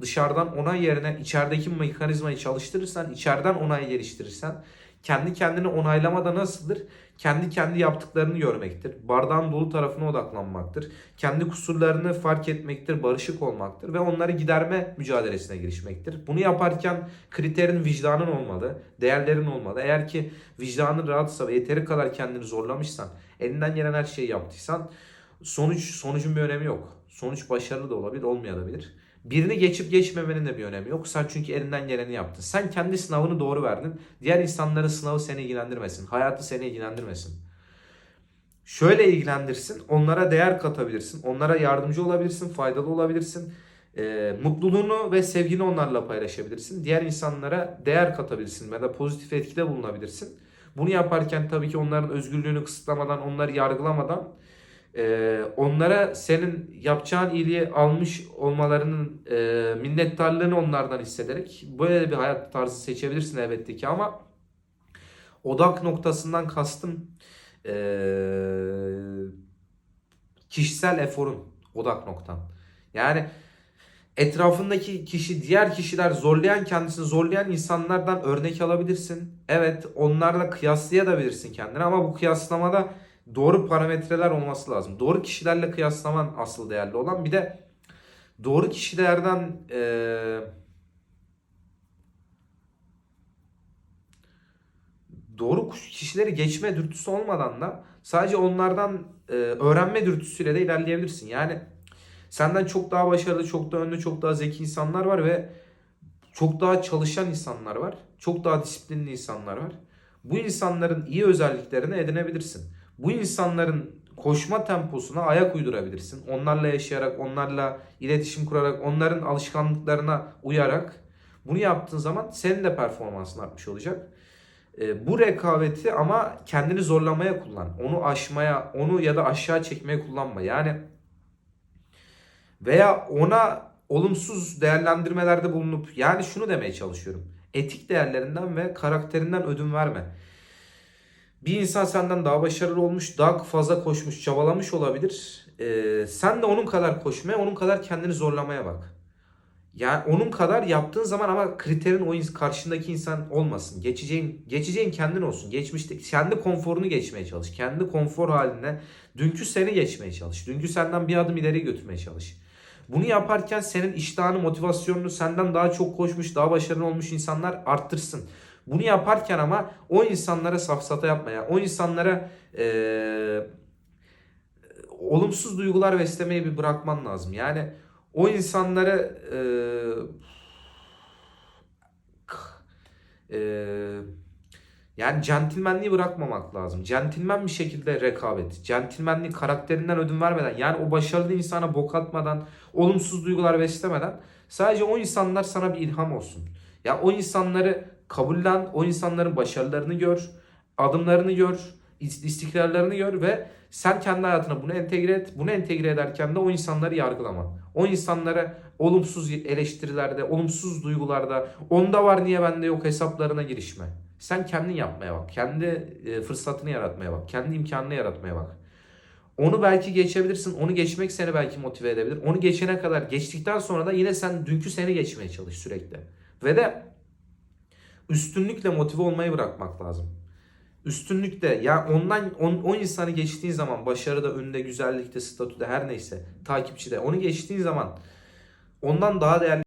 dışarıdan onay yerine içerideki mekanizmayı çalıştırırsan, içeriden onay geliştirirsen kendi kendini onaylamada nasıldır? Kendi kendi yaptıklarını görmektir. Bardağın dolu tarafına odaklanmaktır. Kendi kusurlarını fark etmektir, barışık olmaktır ve onları giderme mücadelesine girişmektir. Bunu yaparken kriterin vicdanın olmalı, değerlerin olmalı. Eğer ki vicdanın rahatsa ve yeteri kadar kendini zorlamışsan, elinden gelen her şeyi yaptıysan sonuç sonucun bir önemi yok. Sonuç başarılı da olabilir, olmayabilir. Birini geçip geçmemenin de bir önemi yok. Sen çünkü elinden geleni yaptın. Sen kendi sınavını doğru verdin. Diğer insanların sınavı seni ilgilendirmesin. Hayatı seni ilgilendirmesin. Şöyle ilgilendirsin. Onlara değer katabilirsin. Onlara yardımcı olabilirsin. Faydalı olabilirsin. Ee, mutluluğunu ve sevgini onlarla paylaşabilirsin. Diğer insanlara değer katabilirsin ya da pozitif etkide bulunabilirsin. Bunu yaparken tabii ki onların özgürlüğünü kısıtlamadan, onları yargılamadan ee, onlara senin yapacağın iyiliği almış olmalarının e, minnettarlığını onlardan hissederek böyle bir hayat tarzı seçebilirsin elbette ki ama odak noktasından kastım e, kişisel eforun odak noktan. Yani etrafındaki kişi, diğer kişiler zorlayan kendisini zorlayan insanlardan örnek alabilirsin. Evet, onlarla kıyaslayabilirsin kendini ama bu kıyaslamada doğru parametreler olması lazım. Doğru kişilerle kıyaslaman asıl değerli olan. Bir de doğru kişilerden eee, doğru kişileri geçme dürtüsü olmadan da sadece onlardan eee, öğrenme dürtüsüyle de ilerleyebilirsin. Yani senden çok daha başarılı, çok daha önlü, çok daha zeki insanlar var ve çok daha çalışan insanlar var. Çok daha disiplinli insanlar var. Bu insanların iyi özelliklerini edinebilirsin. Bu insanların koşma temposuna ayak uydurabilirsin. Onlarla yaşayarak, onlarla iletişim kurarak, onların alışkanlıklarına uyarak bunu yaptığın zaman senin de performansın artmış olacak. E, bu rekabeti ama kendini zorlamaya kullan. Onu aşmaya, onu ya da aşağı çekmeye kullanma. Yani veya ona olumsuz değerlendirmelerde bulunup yani şunu demeye çalışıyorum. Etik değerlerinden ve karakterinden ödün verme. Bir insan senden daha başarılı olmuş, daha fazla koşmuş, çabalamış olabilir. Ee, sen de onun kadar koşmaya, onun kadar kendini zorlamaya bak. Yani onun kadar yaptığın zaman ama kriterin o karşındaki insan olmasın. Geçeceğin geçeceğin kendin olsun. Geçmişte kendi konforunu geçmeye çalış. Kendi konfor haline dünkü seni geçmeye çalış. Dünkü senden bir adım ileri götürmeye çalış. Bunu yaparken senin iştahını, motivasyonunu senden daha çok koşmuş, daha başarılı olmuş insanlar arttırsın. Bunu yaparken ama o insanlara safsata yapmaya, o insanlara eee, olumsuz duygular beslemeyi bir bırakman lazım. Yani o insanlara eee eee, yani centilmenliği bırakmamak lazım. Centilmen bir şekilde rekabet. Centilmenlik karakterinden ödün vermeden yani o başarılı insana bok atmadan, olumsuz duygular beslemeden sadece o insanlar sana bir ilham olsun. Ya o insanları kabullen, o insanların başarılarını gör, adımlarını gör, is- istikrarlarını gör ve sen kendi hayatına bunu entegre et. Bunu entegre ederken de o insanları yargılama. O insanlara olumsuz eleştirilerde, olumsuz duygularda, onda var niye bende yok hesaplarına girişme. Sen kendin yapmaya bak. Kendi e, fırsatını yaratmaya bak. Kendi imkanını yaratmaya bak. Onu belki geçebilirsin. Onu geçmek seni belki motive edebilir. Onu geçene kadar, geçtikten sonra da yine sen dünkü seni geçmeye çalış sürekli. Ve de üstünlükle motive olmayı bırakmak lazım. Üstünlükte ya ondan on, o insanı geçtiğin zaman başarıda, ünde, güzellikte, statüde her neyse takipçide onu geçtiğin zaman ondan daha değerli